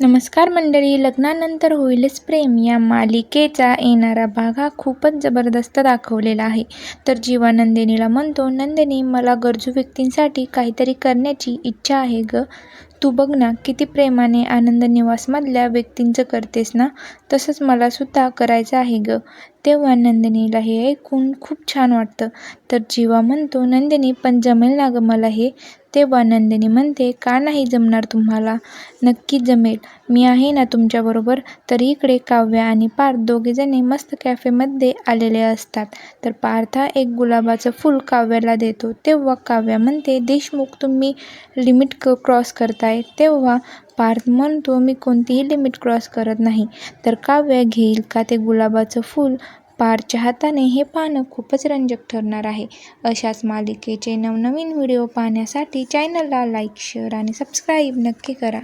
नमस्कार मंडळी लग्नानंतर होईलच प्रेम. या मालिकेचा येणारा भाग हा खूपच जबरदस्त दाखवलेला आहे. तर जीवा नंदिनीला म्हणतो नंदिनी मला गरजू व्यक्तींसाठी काहीतरी करण्याची इच्छा आहे ग. तू बघ ना किती प्रेमाने आनंद निवासमधल्या व्यक्तींचं करतेस ना तसंच मलासुद्धा करायचं आहे ग. तेव्हा नंदिनीला हे ऐकून खूप छान वाटतं. तर जीवा म्हणतो नंदिनी पण जमेल ना गं मला हे? तेव्हा नंदिनी म्हणते का नाही जमणार तुम्हाला? नक्की जमेल. मी आहे ना तुमच्याबरोबर तर इकडे काव्य आणि पार्थ दोघेजणे मस्त कॅफेमध्ये आलेले असतात. तर पार्थ हा एक गुलाबाचं फूल काव्याला देतो. तेव्हा काव्या म्हणते देशमुख तुम्ही लिमिट क क्रॉस आहे तेव्हा पार्थ म्हणतो मी कोणतीही लिमिट क्रॉस करत नाही. तर काव्य घेईल का ते गुलाबाचं फूल पारच्या हाताने हे पाहणं खूपच रंजक ठरणार आहे. अशाच मालिकेचे नवनवीन व्हिडिओ पाहण्यासाठी चॅनलला लाईक शेअर आणि सबस्क्राईब नक्की करा.